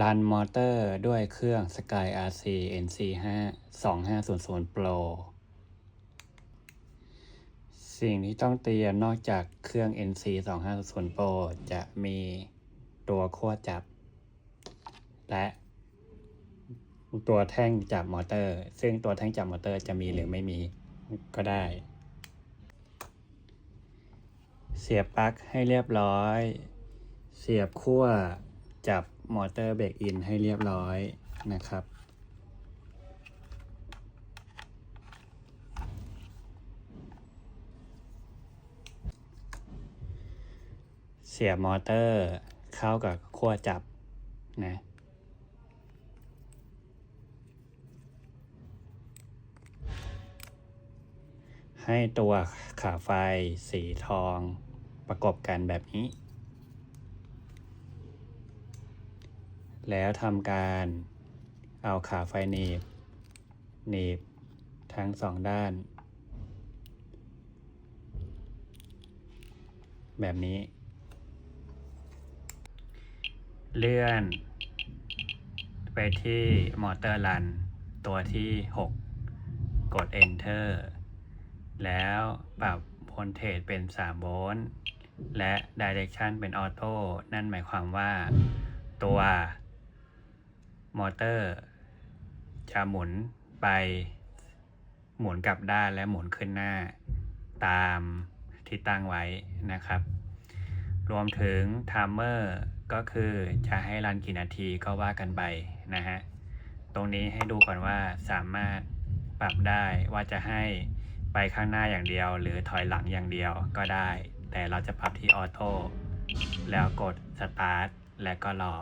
รันมอเตอร์ด้วยเครื่อง Sky RC NC 5 2500 Pro สิ่งที่ต้องเตรียมนอกจากเครื่อง NC 2500 Pro จะมีตัวขั้วจับ และ ตัวแท่งจับมอเตอร์ ซึ่งตัวแท่งจับมอเตอร์จะมีหรือไม่มีก็ได้ เสียบปลั๊กให้เรียบร้อย เสียบขั้วจับ มอเตอร์เบรกอินให้เรียบร้อยนะครับ เสียบมอเตอร์เข้ากับขั้วจับนะให้ตัวขาไฟสีทองประกบกันแบบนี้ แล้วทำการเอาขาไฟหนีบหนีบทั้งสองด้าน แบบนี้ เลื่อน ไปที่มอเตอร์รัน ตัวที่ 6 กด Enter แล้วปรับโวลเทจเป็น 3 โวลต์และ Direction เป็นออโต้นั่นหมายความว่าตัว มอเตอร์จะหมุนไป หมุนกลับด้านและหมุนขึ้นหน้า ตามที่ตั้งไว้นะครับ รวมถึงไทม์เมอร์ก็คือจะให้รันกี่นาทีก็ว่ากันไปนะฮะ ตรงนี้ให้ดูก่อนว่าสามารถปรับได้ว่าจะให้ไปข้างหน้าอย่างเดียว หรือถอยหลังอย่างเดียวก็ได้ แต่เราจะปรับที่ออโต้แล้วกดสตาร์ทและก็รอ